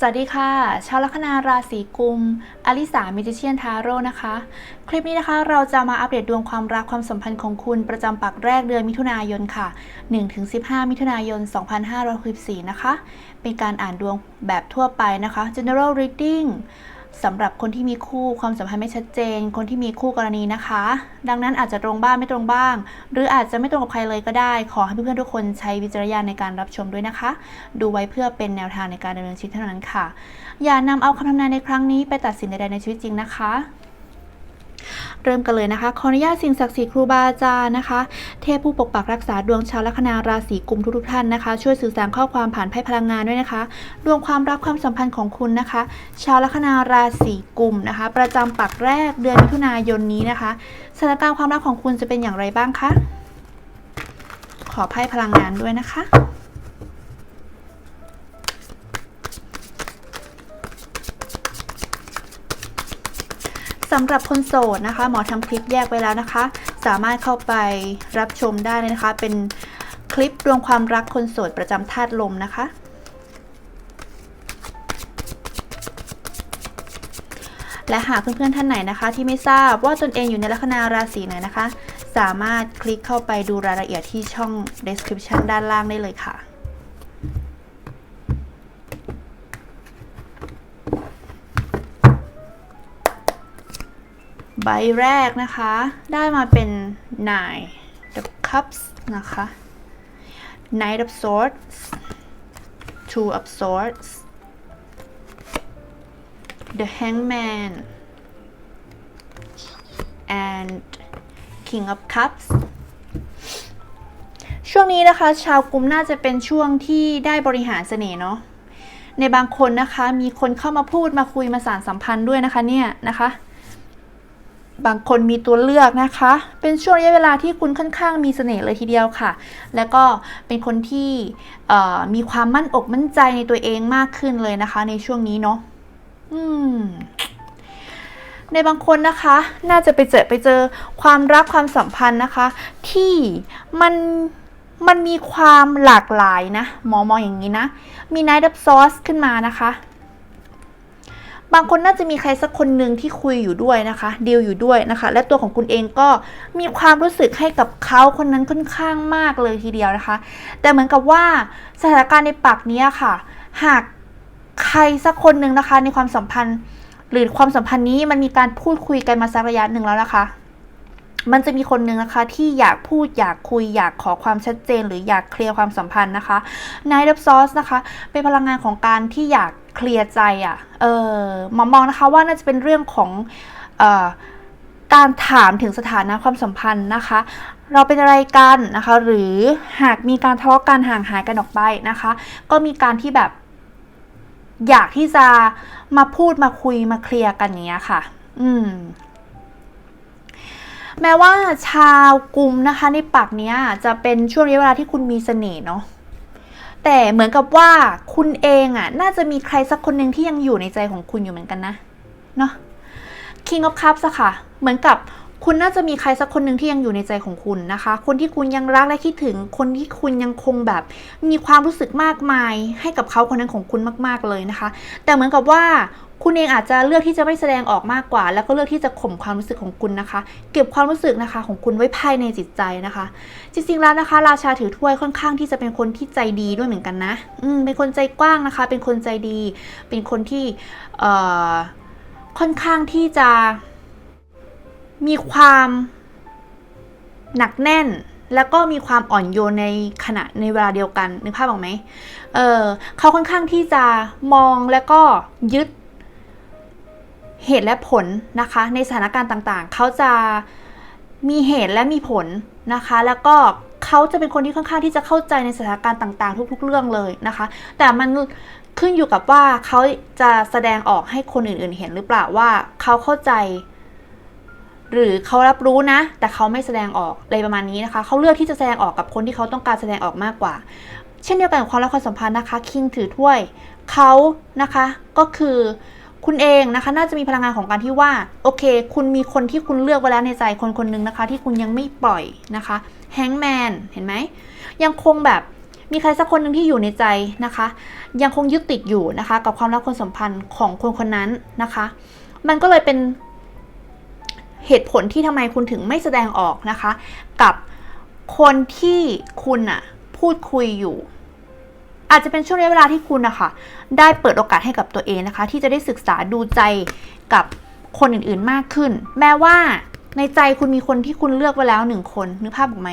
สวัสดีค่ะ ชาวลัคนาราศีกุม อลิสามิจิเชียนทาโร่นะคะ คลิปนี้นะคะเราจะมาอัปเดตดวงความรักความสัมพันธ์ของคุณประจำปักแรกเดือนมิถุนายนค่ะ 1-15 มิถุนายน 2564 นะคะ เป็นการอ่านดวงแบบทั่วไปนะคะ general reading สำหรับคนที่มีคู่ความสัมพันธ์ไม่ชัดเจน คนที่มีคู่กรณีนะคะ ดังนั้นอาจจะตรงบ้างไม่ตรงบ้าง หรืออาจจะไม่ตรงกับใครเลยก็ได้ ขอให้เพื่อนๆทุกคนใช้วิจารณญาณในการรับชมด้วยนะคะ ดูไว้เพื่อเป็นแนวทางในการดำเนินชีวิตเท่านั้นค่ะ อย่านำเอาคำทำนายในครั้งนี้ไปตัดสินใดๆในชีวิตจริงนะคะ เริ่มกันเลยนะคะ ขออนุญาตสิ่งศักดิ์สิทธิ์ครูบาอาจารย์นะคะ เทพผู้ปกปักรักษาดวงชาวลัคนาราศีกุมทุกๆท่านนะคะ ช่วยสื่อสารข้อความผ่านไพ่พลังงานด้วยนะคะ ดวงความรักความสัมพันธ์ของคุณนะคะ ชาวลัคนาราศีกุมนะคะ ประจำปักแรกเดือนมิถุนายนนี้นะคะสถานการณ์ความรักของคุณจะเป็นอย่างไรบ้างคะ ขอไพ่พลังงานด้วยนะคะ สำหรับคนโสดนะคะ หมอทำคลิปแยกไว้แล้วนะคะ สามารถเข้าไปรับชมได้เลยนะคะ เป็นคลิปดวงความรักคนโสดประจำธาตุลมนะคะ และหากเพื่อนๆท่านไหนนะคะ ที่ไม่ทราบว่าตนเองอยู่ในลัคนาราศีไหนนะคะ สามารถคลิกเข้าไปดูรายละเอียดที่ช่อง description ด้านล่างได้เลยค่ะ ใบแรกนะคะ ได้มาเป็น nine the cups นะคะ knight of swords two of swords the hangman and king of cups ช่วงนี้นะคะ ชาวกลุ่มน่าจะเป็นช่วงที่ได้บริหารเสน่ห์เนาะในบางคนนะคะ มีคนเข้ามาพูดมาคุยมาสานสัมพันธ์ด้วยนะคะเนี่ยนะคะ บางคนมีตัวเลือกนะคะ เป็นช่วงระยะเวลาที่คุณค่อนข้างมีเสน่ห์เลยทีเดียวค่ะ แล้วก็เป็นคนที่มีความมั่นอกมั่นใจในตัวเองมากขึ้นเลยนะคะ ในช่วงนี้เนาะอืมในบางคนนะคะ น่าจะไปเจอไปเจอความรักความสัมพันธ์นะคะ ที่มันมันมีความหลากหลายนะ หมอมองอย่างนี้นะ มี Night of Swords ขึ้นมานะคะ บางคนน่าจะมีใครสักคนหนึ่งที่คุยอยู่ด้วยนะคะดีลอยู่ด้วยนะคะ และตัวของคุณเองก็มีความรู้สึกให้กับเขาคนนั้นค่อนข้างมากเลยทีเดียวนะคะ แต่เหมือนกับว่าสถานการณ์ในปากนี้ค่ะ หากใครสักคนหนึ่งนะคะในความสัมพันธ์ หรือความสัมพันธ์นี้มันมีการพูดคุยกันมาสักระยะหนึ่งแล้วนะคะ มันจะมีคนหนึ่งนะคะที่อยากพูดอยากคุยอยากขอความชัดเจน หรืออยากเคลียร์ความสัมพันธ์นะคะ Night of Swords นะคะเป็นพลังงานของการที่อยากเคลียร์ใจอะ่ะ เออมามองนะคะว่าน่าจะเป็นเรื่องของเอ่อการถามถึงสถานะความสัมพันธ์นะคะ เราเป็นอะไรกันนะคะ หรือหากมีการทะเลาะกันห่างหายกันออกไปนะคะ ก็มีการที่แบบอยากที่จะมาพูดมาคุยมาเคลียร์กันอย่างเนี้ยค่ะ อืม แม้ว่าชาวกลุ่มนะคะในปักเนี้ยจะเป็นช่วงระยะเวลาที่คุณมีเสน่ห์เนาะแต่เหมือนกับว่าคุณเองอะ่ะ น่าจะมีใครสักคนหนึ่งที่ยังอยู่ในใจของคุณอยู่เหมือนกันนะเนาะ King of Cups อะค่ะ เหมือนกับคุณน่าจะมีใครสักคนหนึ่งที่ยังอยู่ในใจของคุณนะคะ คนที่คุณยังรักและคิดถึง คนที่คุณยังคงแบบ มีความรู้สึกมากมาย ให้กับเขาคนนั้นของคุณมาก ๆเลยนะคะ แต่เหมือนกับว่า คุณเองอาจจะเลือกที่จะไม่แสดงออกมากกว่า แล้วก็เลือกที่จะข่มความรู้สึกของคุณนะคะ เก็บความรู้สึกนะคะของคุณไว้ภายในจิตใจนะคะ จริงๆแล้วนะคะ ราชาถือถ้วยค่อนข้างที่จะเป็นคนที่ใจดีด้วยเหมือนกันนะ อืมเป็นคนใจกว้างนะคะ เป็นคนใจดี เป็นคนที่เอ่อค่อนข้างที่จะมีความหนักแน่นแล้วก็มีความอ่อนโยนในขณะในเวลาเดียวกันนึกภาพออกไหมเออเขาค่อนข้างที่จะมองแล้วก็ยึด เหตุและผลนะคะ ในสถานการณ์ต่างๆ เขาจะมีเหตุและมีผลนะคะ แล้วก็เขาจะเป็นคนที่ค่อนข้างที่จะเข้าใจในสถานการณ์ต่าง ๆ ทุก ๆ เรื่องเลยนะคะ แต่มันขึ้นอยู่กับว่าเขาจะแสดงออกให้คนอื่น ๆ เห็นหรือเปล่าว่าเขาเข้าใจ หรือเขารับรู้นะ แต่เขาไม่แสดงออกอะไรประมาณนี้นะคะ เขาเลือกที่จะแสดงออกกับคนที่เขาต้องการแสดงออกมากกว่า เช่นเดียวกันกับความรักความสัมพันธ์นะคะ คิงถือถ้วยเขานะคะก็คือ คุณเองนะคะ น่าจะมีพลังงานของการที่ว่า โอเค คุณมีคนที่คุณเลือกไว้แล้วในใจคนคนหนึ่งนะคะ ที่คุณยังไม่ปล่อยนะคะแฮงแมนเห็นไหม ยังคงแบบมีใครสักคนหนึ่งที่อยู่ในใจนะคะ ยังคงยึดติดอยู่นะคะ กับความรักความสัมพันธ์ของคนคนนั้นนะคะ มันก็เลยเป็นเหตุผลที่ทำไมคุณถึงไม่แสดงออกนะคะ กับคนที่คุณอะพูดคุยอยู่ อาจจะเป็นช่วงระยะเวลาที่คุณนะคะได้เปิดโอกาสให้กับตัวเองนะคะ ที่จะได้ศึกษาดูใจกับคนอื่นๆมากขึ้น แม้ว่าในใจคุณมีคนที่คุณเลือกไว้แล้วหนึ่งคนนึกภาพออกไหม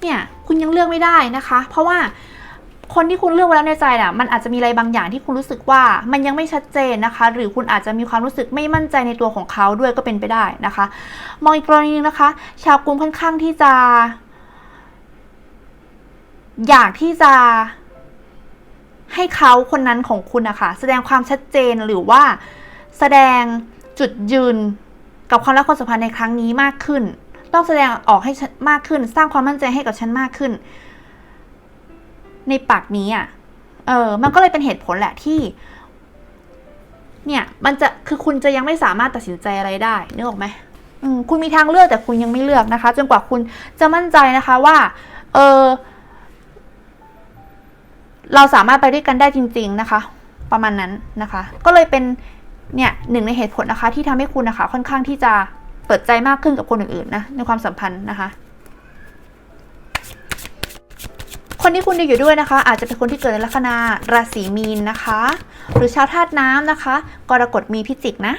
เนี่ยคุณยังเลือกไม่ได้นะคะ เพราะว่าคนที่คุณเลือกไว้แล้วในใจน่ะมันอาจจะมีอะไรบางอย่างที่คุณรู้สึกว่ามันยังไม่ชัดเจนนะคะ หรือคุณอาจจะมีความรู้สึกไม่มั่นใจในตัวของเขาด้วยก็เป็นไปได้นะคะ มองอีกกรณีนึงนะคะ ชาวกรุงค่อนข้างที่จะ อยากที่จะ ให้เขาคนนั้นของคุณนะคะแสดงความชัดเจนหรือว่าแสดงจุดยืนกับความรักความสัมพันธ์ในครั้งนี้มากขึ้น ต้องแสดงออกให้มากขึ้น สร้างความมั่นใจให้กับฉันมากขึ้น ในปากนี้อะ เออ มันก็เลยเป็นเหตุผลแหละที่ เนี่ย มันจะ คือคุณจะยังไม่สามารถตัดสินใจอะไรได้นึกออกไหมอืมคุณมีทางเลือกแต่คุณยังไม่เลือกนะคะ จนกว่าคุณจะมั่นใจนะคะว่า เออ เราสามารถไปด้วยกันได้จริง ๆนะคะ ประมาณนั้นนะคะ ก็เลยเป็นเนี่ยหนึ่งในเหตุผลนะคะ ที่ทำให้คุณนะคะ ค่อนข้างที่จะเปิดใจมากขึ้นกับคนอื่นๆนะในความสัมพันธ์นะคะ คนที่คุณดูอยู่ด้วยนะคะ อาจจะเป็นคนที่เกิดในลัคนาราศีมีนนะคะ หรือชาวธาตุน้ำนะคะกรกฎมีพิจิกนะ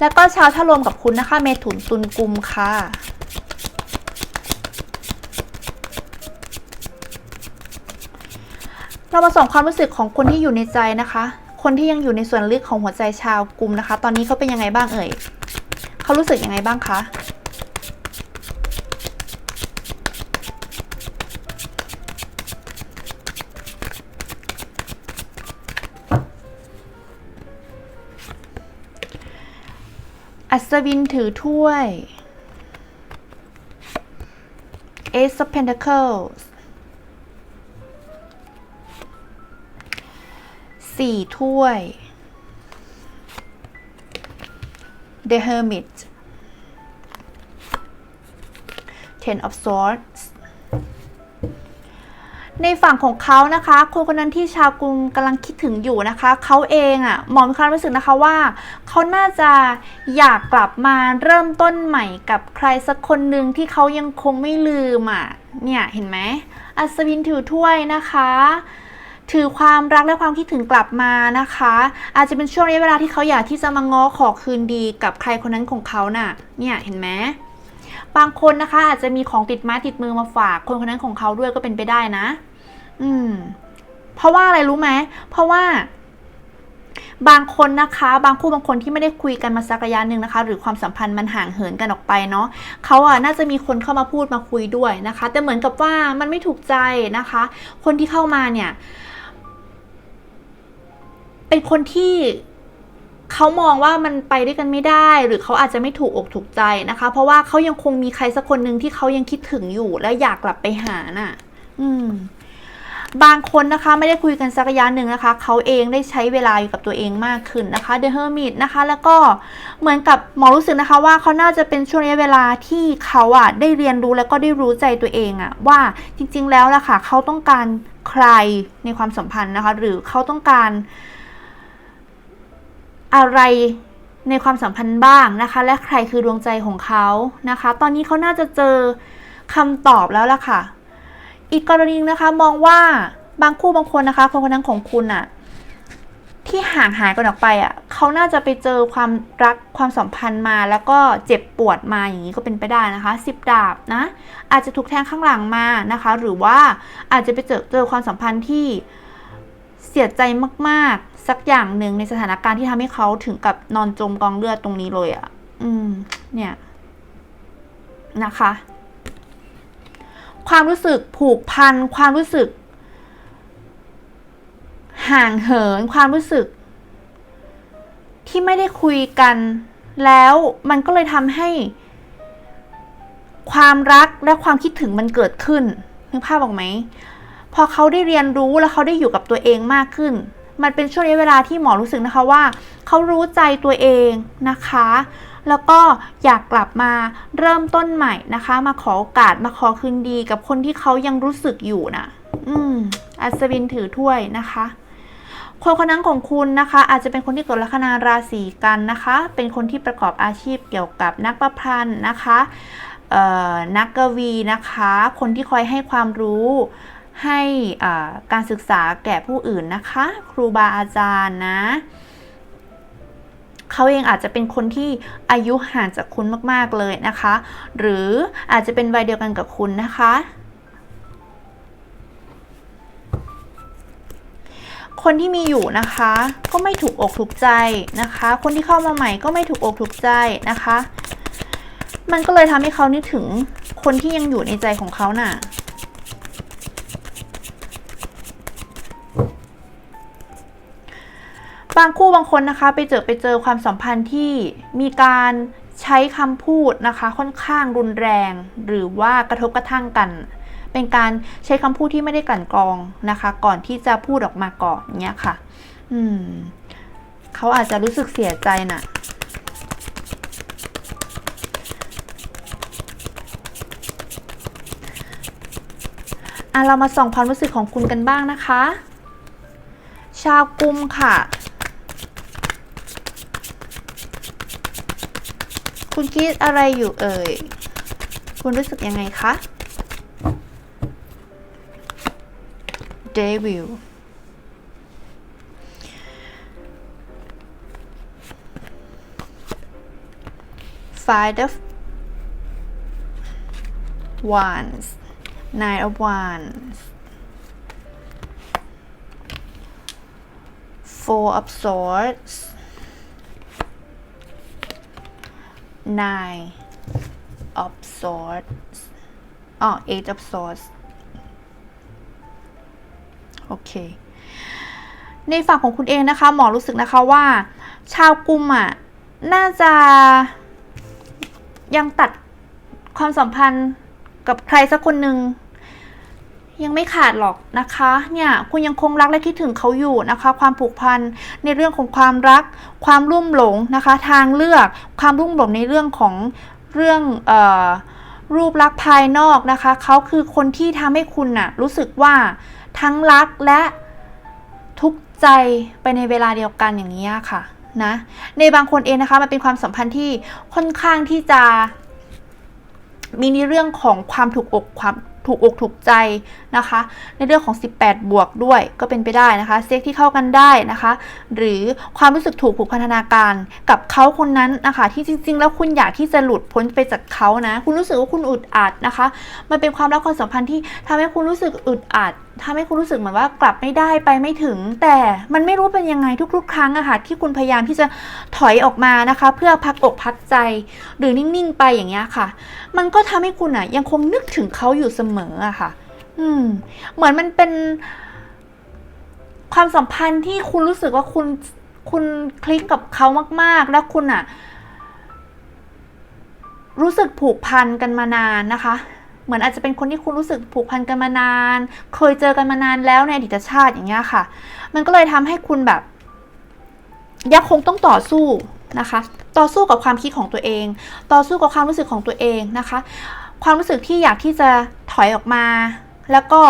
แล้วก็ชาวท่าลมกับคุณนะคะ เมถุนตุลกุมค่ะ เรามาส่องความรู้สึกของคนที่อยู่ในใจนะคะ คนที่ยังอยู่ในส่วนลึกของหัวใจชาวกลุ่มนะคะ ตอนนี้เขาเป็นยังไงบ้างเอ่ยเขารู้สึกยังไงบ้างคะอัศวินถือถ้วย Ace of Pentacles สี่ถ้วย The Hermit Ten of Swords ในฝั่งของเขานะคะคนคนนั้นที่ชาวกรุงกำลังคิดถึงอยู่นะคะเขาเองอะ่ะหมอมีความรู้สึกนะคะว่าเขาน่าจะอยากกลับมาเริ่มต้นใหม่กับใครสักคนหนึ่งที่เขายังคงไม่ลืมอะเนี่ยเห็นไหมอัศวินถือถ้วยนะคะ ถือความรักและความคิดถึงกลับมานะคะ อาจจะเป็นช่วงระยะเวลาที่เขาอยากที่จะมาง้อขอคืนดีกับใครคนนั้นของเขาน่ะ เนี่ยเห็นไหมบางคนนะคะ อาจจะมีของติดไม้ติดมือมาฝากคนคนนั้นของเขาด้วยก็เป็นไปได้นะ อืม เพราะว่าอะไรรู้ไหมเพราะว่า บางคนนะคะ บางคู่บางคนที่ไม่ได้คุยกันมาสักระยะหนึ่งนะคะ หรือความสัมพันธ์มันห่างเหินกันออกไปเนาะเขาอะน่าจะมีคนเข้ามาพูดมาคุยด้วยนะคะ แต่เหมือนกับว่ามันไม่ถูกใจนะคะ คนที่เข้ามาเนี่ย เป็นคนที่เขามองว่ามันไปด้วยกันไม่ได้ หรือเขาอาจจะไม่ถูกอกถูกใจนะคะ เพราะว่าเขายังคงมีใครสักคนหนึ่งที่เขายังคิดถึงอยู่ และอยากกลับไปหาน่ะ อืม บางคนนะคะ ไม่ได้คุยกันสักระยะหนึ่งนะคะ เขาเองได้ใช้เวลาอยู่กับตัวเองมากขึ้นนะคะ The Hermit นะคะ แล้วก็เหมือนกับหมอรู้สึกนะคะว่าเขาน่าจะเป็นช่วงระยะเวลาที่เขาอะได้เรียนรู้แล้วก็ได้รู้ใจตัวเองอะ ว่าจริง ๆ แล้วล่ะค่ะเขาต้องการใครในความสัมพันธ์นะคะ หรือเขาต้องการ อะไรในความสัมพันธ์บ้างนะคะ และใครคือดวงใจของเขานะคะ ตอนนี้เขาน่าจะเจอคำตอบแล้วล่ะค่ะ อีกกรณีนึงนะคะมองว่าบางคู่บางคนนะคะคนคนนั้นของคุณอะที่ห่างหายกันออกไปอะเขาน่าจะไปเจอความรักความสัมพันธ์มาแล้วก็เจ็บปวดมาอย่างนี้ก็เป็นไปได้นะคะสิบดาบนะ อาจจะถูกแทงข้างหลังมานะคะ หรือว่าอาจจะไปเจอเจอความสัมพันธ์ที่ เสียใจมากๆ สักอย่างหนึ่งในสถานการณ์ที่ทำให้เขาถึงกับนอนจมกองเลือดตรงนี้เลยอะ่ะ อืม เนี่ย นะคะ ความรู้สึกผูกพัน ความรู้สึก ห่างเหิน ความรู้สึก ที่ไม่ได้คุยกัน แล้วมันก็เลยทำให้ ความรักและความคิดถึงมันเกิดขึ้นนึกภาพออกไหม พอเขาได้เรียนรู้แล้วเขาได้อยู่กับตัวเองมากขึ้น มันเป็นช่วงระยะเวลาที่หมอรู้สึกนะคะว่า เขารู้ใจตัวเองนะคะ แล้วก็อยากกลับมาเริ่มต้นใหม่นะคะ มาขอโอกาสมาขอคืนดีกับคนที่เขายังรู้สึกอยู่นะอืมอัศวินถือถ้วยนะคะคนคนนั้นของคุณนะคะ อาจจะเป็นคนที่เกิดลัคนาราศีกันนะคะ เป็นคนที่ประกอบอาชีพเกี่ยวกับนักประพันธ์นะคะนักกวีนะคะ คนที่คอยให้ความรู้ ให้การศึกษาแก่ผู้อื่นนะคะ ครูบาอาจารย์นะเขาเองอาจจะเป็นคนที่อายุห่างจากคุณมากๆเลยนะคะ หรืออาจจะเป็นวัยเดียวกันกับคุณนะคะ คนที่มีอยู่นะคะ ก็ไม่ถูกอกถูกใจนะคะ คนที่เข้ามาใหม่ก็ไม่ถูกอกถูกใจนะคะ มันก็เลยทำให้เขานึกถึงคนที่ยังอยู่ในใจของเขาน่ะ บางคู่บางคนนะคะไปเจอไปเจอความสัมพันธ์ที่มีการใช้คำพูดนะคะค่อนข้างรุนแรง หรือว่ากระทบกระทั่งกัน เป็นการใช้คำพูดที่ไม่ได้กลั่นกรองนะคะ ก่อนที่จะพูดออกมาก่อนเนี้ยค่ะ อืมเขาอาจจะรู้สึกเสียใจน่ะอะเรามาส่องความรู้สึกของคุณกันบ้างนะคะ ชาวกุมค่ะ คุณคิดอะไรอยู่เอ่ย คุณรู้สึกยังไงคะ เดวิลไฟเดอ wands nine of wands four อฟ swords Nine of Swords อ๋อ Eight of Swords โอเค ในฝั่งของคุณเองนะคะ หมอรู้สึกนะคะว่า ชาวกุมอะ น่าจะยังตัดความสัมพันธ์กับใครสักคนหนึ่ง ยังไม่ขาดหรอกนะคะ เนี่ยคุณยังคงรักและคิดถึงเขาอยู่นะคะ ความผูกพันในเรื่องของความรัก ความรุ่มหลงนะคะ ทางเลือก ความรุ่มหลงในเรื่องของเรื่องออรูปลักษณ์ภายนอกนะคะ เขาคือคนที่ทำให้คุณน่ะรู้สึกว่าทั้งรักและทุกข์ใจไปในเวลาเดียวกันอย่างนี้ค่ะนะ ในบางคนเองนะคะมันเป็นความสัมพันธ์ที่ค่อนข้างที่จะมีในเรื่องของความถูกอกความ ถูกอกถูกใจนะคะ ในเรื่องของ 18 บวกด้วยก็เป็นไปได้นะคะ เซ็กที่เข้ากันได้นะคะ หรือความรู้สึกถูกผูกพันธนาการกับเขาคนนั้นนะคะ ที่จริง ๆ แล้วคุณอยากที่จะหลุดพ้นไปจากเขานะ คุณรู้สึกว่าคุณอึดอัดนะคะ มันเป็นความรักความสัมพันธ์ที่ทำให้คุณรู้สึกอึดอัดทำให้คุณรู้สึกเหมือนว่ากลับไม่ได้ไปไม่ถึง แต่มันไม่รู้เป็นยังไงทุก ๆ ครั้งอะค่ะที่คุณพยายามที่จะถอยออกมานะคะ เพื่อพักอกพักใจ หรือนิ่งๆไปอย่างเงี้ยค่ะ มันก็ทำให้คุณอะยังคงนึกถึงเขาอยู่เสมออะค่ะ อืม เหมือนมันเป็น ความสัมพันธ์ที่คุณรู้สึกว่าคุณคุณคลิกกับเขามาก ๆ แล้วคุณอะรู้สึกผูกพันกันมานานนะคะ เหมือนอาจจะเป็นคนที่คุณรู้สึกผูกพันกันมานาน เคยเจอกันมานานแล้วในอดีตชาติอย่างเงี้ยค่ะ มันก็เลยทำให้คุณแบบ ยังคงต้องต่อสู้นะคะ ต่อสู้กับความคิดของตัวเอง ต่อสู้กับความรู้สึกของตัวเองนะคะ ความรู้สึกที่อยากที่จะถอยออกมา แล้วก็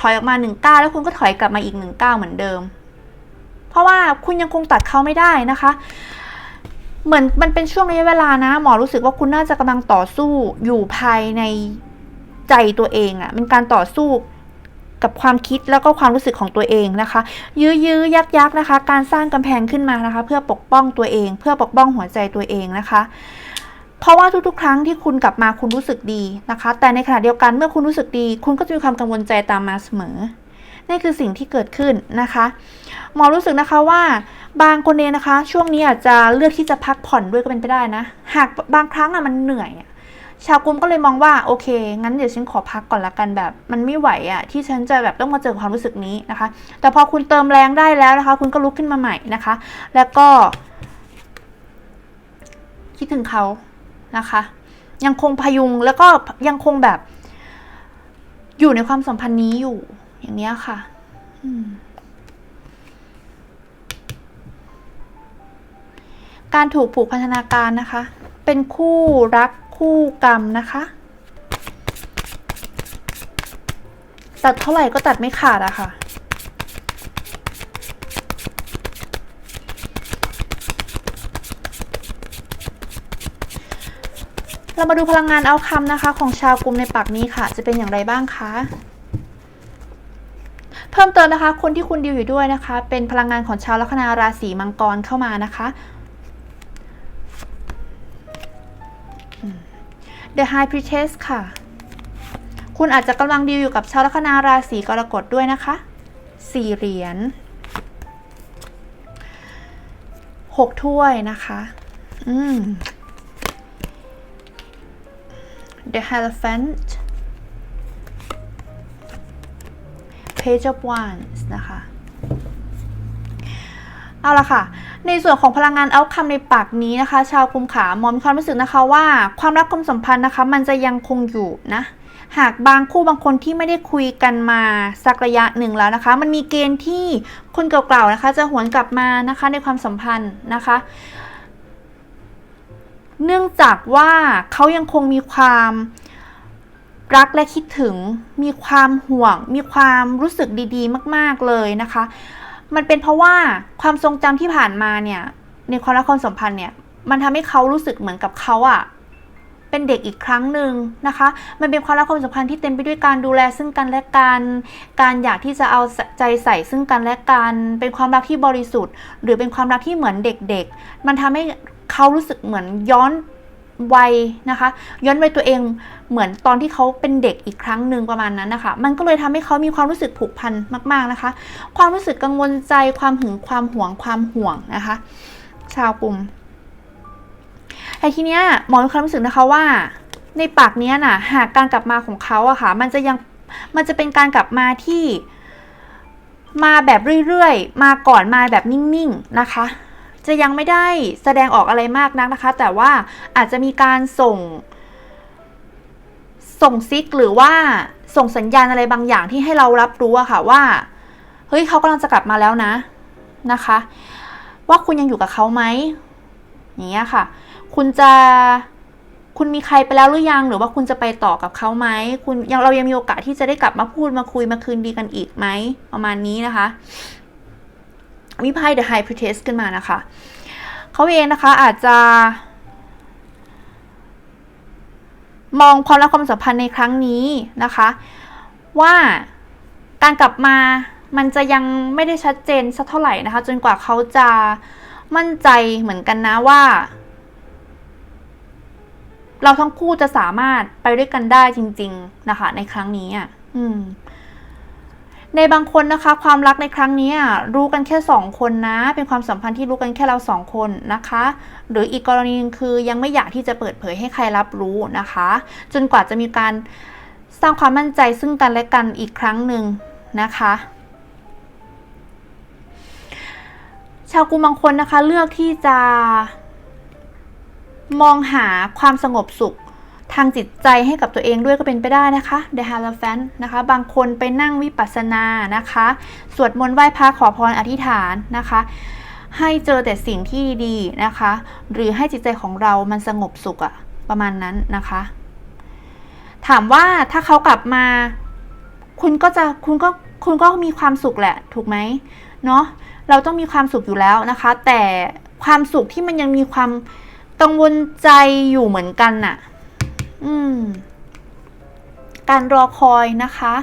ถอยออกมาหนึ่งก้าวแล้วคุณก็ถอยกลับมาอีกหนึ่งก้าวเหมือนเดิม เพราะว่าคุณยังคงตัดเขาไม่ได้นะคะเหมือนมันเป็นช่วงระยะเวลานะ หมอรู้สึกว่าคุณน่าจะกำลังต่อสู้อยู่ภายใน ใจตัวเองอะ่ะเป็นการต่อสู้กับความคิดแล้วก็ความรู้สึกของตัวเองนะคะ ยื้อยื้อยักยักนะคะ การสร้างกำแพงขึ้นมานะคะ เพื่อปกป้องตัวเอง เพื่อปกป้องหัวใจตัวเองนะคะ เพราะว่าทุกๆ ครั้งที่คุณกลับมาคุณรู้สึกดีนะคะ แต่ในขณะเดียวกันเมื่อคุณรู้สึกดี คุณก็จะมีความกังวลใจตามมาเสมอนี่คือสิ่งที่เกิดขึ้นนะคะ หมอรู้สึกนะคะว่าบางคนเองนะคะ ช่วงนี้อาจจะเลือกที่จะพักผ่อนด้วยก็เป็นไปได้นะ หากบางครั้งอะมันเหนื่อยอะ ชาวกลุ่มก็เลยมองว่าโอเค งั้นเดี๋ยวฉันขอพักก่อนละกันแบบ มันไม่ไหวอะที่ฉันจะแบบต้องมาเจอความรู้สึกนี้นะคะ แต่พอคุณเติมแรงได้แล้วนะคะ คุณก็ลุกขึ้นมาใหม่นะคะ แล้วก็ คิดถึงเขานะคะ ยังคงพยุงแล้วก็ยังคงแบบ อยู่ในความสัมพันธ์นี้อยู่ อย่างเนี้ยค่ะการถูกผูกพันธนาการนะคะ เป็นคู่รัก คู่กรรมนะคะ ตัดเท่าไหร่ก็ตัดไม่ขาดอะค่ะ เรามาดูพลังงานเอาคำนะคะ ของชาวกลุ่มในปักนี้ค่ะ จะเป็นอย่างไรบ้างคะเพิ่มเติมนะคะ คนที่คุณดิวอยู่ด้วยนะคะ เป็นพลังงานของชาวลัคนาราศีมังกรเข้ามานะคะ The High Priestess ค่ะ คุณอาจจะกำลังดีลอยู่กับชาวลัคนาราศีกรกฎด้วยนะคะสี่เหรียญหกถ้วยนะคะ อืม The Hierophant Page of Wands นะคะ เอาละค่ะ ในส่วนของพลังงานเอาคำในปากนี้นะคะ ชาวกุมขามอมมีความรู้สึกนะคะว่า ความรักความสัมพันธ์นะคะ มันจะยังคงอยู่นะหากบางคู่บางคนที่ไม่ได้คุยกันมาสักระยะหนึ่งแล้วนะคะ มันมีเกณฑ์ที่คนเก่าๆนะคะ จะหวนกลับมานะคะในความสัมพันธ์นะคะ เนื่องจากว่าเขายังคงมีความรักและคิดถึง มีความห่วง มีความรู้สึกดีๆ มาก ๆเลยนะคะ มันเป็นเพราะว่าความทรงจำที่ผ่านมาเนี่ยในความรักความสัมพันธ์เนี่ย มันทำให้เขารู้สึกเหมือนกับเขาอะเป็นเด็กอีกครั้งหนึ่งนะคะ มันเป็นความรักความสัมพันธ์ที่เต็มไปด้วยการดูแลซึ่งกันและกัน การอยากที่จะเอาใจใส่ซึ่งกันและกัน เป็นความรักที่บริสุทธิ์ หรือเป็นความรักที่เหมือนเด็กๆ มันทำให้เขารู้สึกเหมือนย้อน วัยนะคะ ย้อนวัยตัวเองเหมือนตอนที่เขาเป็นเด็กอีกครั้งหนึ่งประมาณนั้นนะคะ มันก็เลยทำให้เขามีความรู้สึกผูกพันมาก ๆนะคะ ความรู้สึกกังวลใจความหึงความหวงความห่วงนะคะ ชาวกลุ่มแต่ทีเนี้ยหมอมีความรู้สึกนะคะว่า ในปากเนี้ยน่ะ หากการกลับมาของเขาอะค่ะ มันจะยังมันจะเป็นการกลับมาที่มาแบบเรื่อยๆ มาก่อนมาแบบนิ่งๆ นะคะ จะยังไม่ได้แสดงออกอะไรมากนักนะคะ แต่ว่าอาจจะมีการส่ง ส่งซิกหรือว่าส่งสัญญาณอะไรบางอย่างที่ให้เรารับรู้อะค่ะว่า เฮ้ยเขากำลังจะกลับมาแล้วนะนะคะ ว่าคุณยังอยู่กับเขาไหมอย่างเงี้ยค่ะ คุณจะคุณมีใครไปแล้วหรือยัง หรือว่าคุณจะไปต่อกับเขาไหมคุณยังเรายังมีโอกาสที่จะได้กลับมาพูดมาคุยมาคืนดีกันอีกไหมประมาณนี้นะคะ มีไพ่ The High Priestess ขึ้นมานะคะ เขาเองนะคะอาจจะ มองความรักความสัมพันธ์ในครั้งนี้นะคะ ว่าการกลับมามันจะยังไม่ได้ชัดเจนสักเท่าไหร่นะคะ จนกว่าเขาจะมั่นใจเหมือนกันนะว่า เราทั้งคู่จะสามารถไปด้วยกันได้จริง ๆนะคะ ในครั้งนี้อะ อืม ในบางคนนะคะ ความรักในครั้งนี้รู้กันแค่สองคนนะ เป็นความสัมพันธ์ที่รู้กันแค่เราสองคนนะคะ หรืออีกกรณีนึงคือยังไม่อยากที่จะเปิดเผยให้ใครรับรู้นะคะ จนกว่าจะมีการสร้างความมั่นใจซึ่งกันและกันอีกครั้งหนึ่งนะคะชาวกุมบางคนนะคะเลือกที่จะมองหาความสงบสุข ทางจิตใจให้กับตัวเองด้วยก็เป็นไปได้นะคะ The Hierophant นะคะ บางคนไปนั่งวิปัสสนานะคะ สวดมนต์ไหว้พระขอพรอธิษฐานนะคะ ให้เจอแต่สิ่งที่ดีๆนะคะ หรือให้จิตใจของเรามันสงบสุขอะประมาณนั้นนะคะ ถามว่าถ้าเขากลับมา คุณก็จะคุณก็คุณก็มีความสุขแหละ ถูกไหมเนาะเราต้องมีความสุขอยู่แล้วนะคะ แต่ความสุขที่มันยังมีความกังวลใจอยู่เหมือนกันน่ะ อืม การรอคอยนะคะ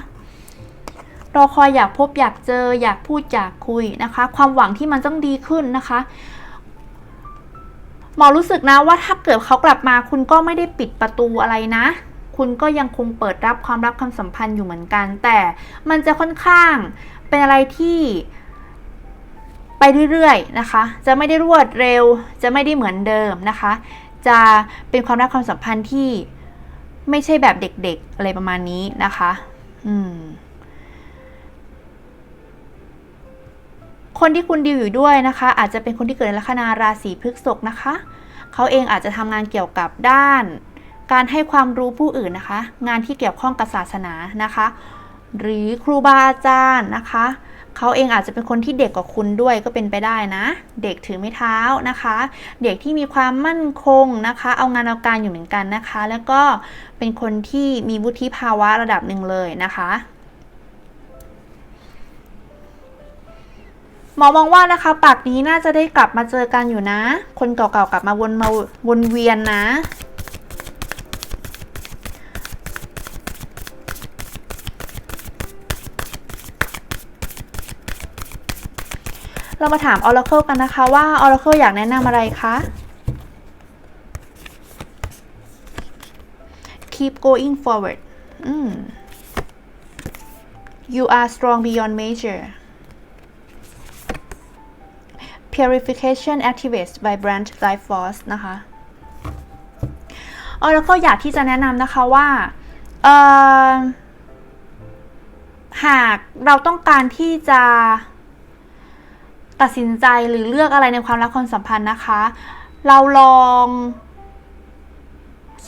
รอคอยอยากพบอยากเจอ อยากพูดอยากคุยนะคะ ความหวังที่มันต้องดีขึ้นนะคะหมอรู้สึกนะว่าถ้าเกิดเขากลับมาคุณก็ไม่ได้ปิดประตูอะไรนะ คุณก็ยังคงเปิดรับความรักความสัมพันธ์อยู่เหมือนกัน แต่มันจะค่อนข้างเป็นอะไรที่ไปเรื่อยๆนะคะ จะไม่ได้รวดเร็ว จะไม่ได้เหมือนเดิมนะคะ จะเป็นความรักความสัมพันธ์ที่ ไม่ใช่แบบเด็กๆ อะไรประมาณนี้นะคะ อืม คนที่คุณดิวอยู่ด้วยนะคะ อาจจะเป็นคนที่เกิดในลัคนาราศีพฤษภนะคะ เขาเองอาจจะทำงานเกี่ยวกับด้าน การให้ความรู้ผู้อื่นนะคะ งานที่เกี่ยวข้องกับศาสนานะคะ หรือครูบาอาจารย์นะคะ เขาเองอาจจะเป็นคนที่เด็กกว่าคุณด้วยก็เป็นไปได้นะ เด็กถือไม้เท้านะคะ เด็กที่มีความมั่นคงนะคะ เอางานเอาการอยู่เหมือนกันนะคะ แล้วก็เป็นคนที่มีวุฒิภาวะระดับหนึ่งเลยนะคะหมอมองว่านะคะปากนี้น่าจะได้กลับมาเจอกันอยู่นะ คนเก่าๆกลับมาวนมาวนเวียนนะ เรามาถาม Oracle กันนะคะว่า Oracle อยากแนะนำอะไรคะ keep going forward อืม you are strong beyond measure purification activates by branch life force นะคะ Oracle อยากที่จะแนะนำนะคะว่าหากเราต้องการที่จะ ตัดสินใจหรือเลือกอะไรในความรักความสัมพันธ์นะคะ เราลอง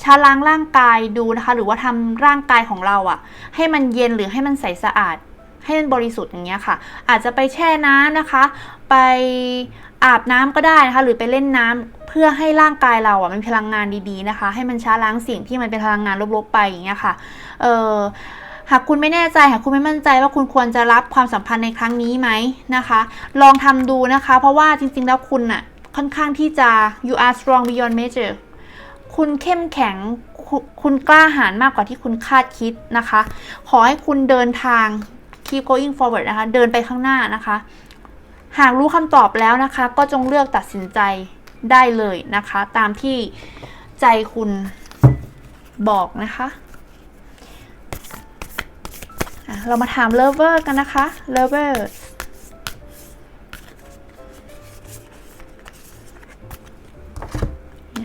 ชะล้างร่างกายดูนะคะ หรือว่าทำร่างกายของเราอะให้มันเย็นหรือให้มันใสสะอาด ให้มันบริสุทธิ์อย่างเงี้ยค่ะ อาจจะไปแช่น้ำนะคะ ไปอาบน้ำก็ได้นะคะ หรือไปเล่นน้ำเพื่อให้ร่างกายเราอะมันมีพลังงานดีๆนะคะ ให้มันช้าล้างสิ่งที่มันเป็นพลังงานลบๆไปอย่างเงี้ยค่ะ เออ หากคุณไม่แน่ใจหากคุณไม่มั่นใจว่าคุณควรจะรับความสัมพันธ์ในครั้งนี้ไหมนะคะ ลองทำดูนะคะ เพราะว่าจริง ๆ แล้วคุณอะค่อนข้างที่จะ you are strong beyond measure คุณเข้มแข็งคุคุณกล้าหาญมากกว่าที่คุณคาดคิดนะคะ ขอให้คุณเดินทาง keep going forward นะคะ เดินไปข้างหน้านะคะ หากรู้คำตอบแล้วนะคะ ก็จงเลือกตัดสินใจได้เลยนะคะ ตามที่ใจคุณบอกนะคะ เรามาถาม lover กันนะคะ lover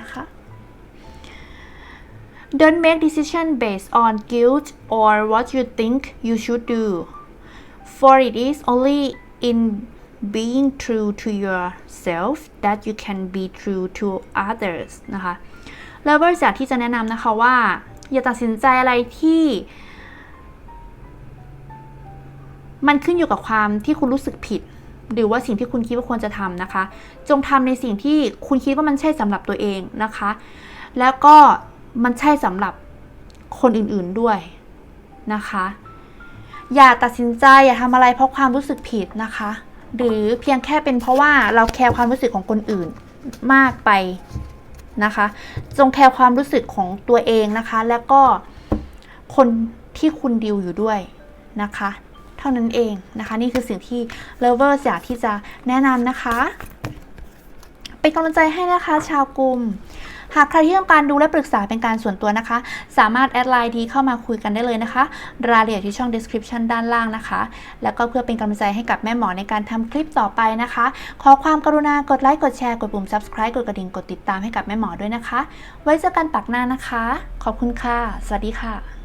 นะคะ Don't make decision based on guilt or what you think you should do for it is only in being true to yourself that you can be true to others นะคะแล้วบริษัทที่จะแนะนำนะคะว่า อย่าตัดสินใจอะไรที่ มันขึ้นอยู่กับความที่คุณรู้สึกผิด หรือว่าสิ่งที่คุณคิดว่าควรจะทำนะคะ จงทำในสิ่งที่คุณคิดว่ามันใช่สำหรับตัวเองนะคะ แล้วก็มันใช่สำหรับคนอื่นๆด้วยนะคะ อย่าตัดสินใจอย่าทำอะไรเพราะความรู้สึกผิดนะคะ หรือเพียงแค่เป็นเพราะว่าเราแคร์ความรู้สึกของคนอื่นมากไปนะคะ จงแคร์ความรู้สึกของตัวเองนะคะ แล้วก็คนที่คุณดิวอยู่ด้วยนะคะ เท่านั้นเองนะคะ นี่คือสิ่งที่ Lovers อยากที่จะแนะนำนะคะ เป็นกำลังใจให้นะคะชาวกลุ่มหากใครที่ต้องการดูและปรึกษาเป็นการส่วนตัวนะคะ สามารถแอดไลน์ดีเข้ามาคุยกันได้เลยนะคะ รายละเอียดที่ช่อง description ด้านล่างนะคะ แล้วก็เพื่อเป็นกำลังใจให้กับแม่หมอในการทำคลิปต่อไปนะคะ ขอความกรุณากดไลค์กดแชร์กดปุ่ม subscribe กดกระดิ่งกดติดตามให้กับแม่หมอด้วยนะคะ ไว้เจอกันปักหน้านะคะ ขอบคุณค่ะ สวัสดีค่ะ